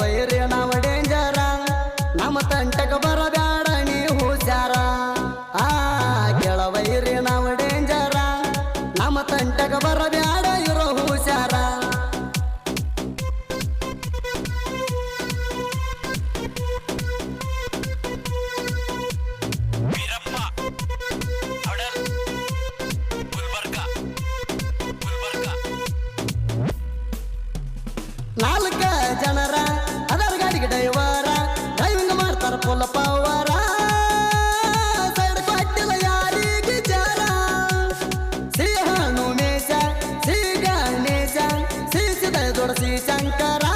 ವೈರ್ಯ ನಾವು ಡೇಂಜರ ನಮ್ಮ ತಂಟಕ ಬರಬೇಡ ನೀವು ಹುಷಾರ. ಆ ಕೆಳವೈರ್ಯ ನಾವು ಡೇಂಜರ ನಮ್ಮ ತಂಟಕ ಬರಬೇಡ ಇರೋ ಹುಷಾರ. ನಾಲ್ಕ ಶಂಕರ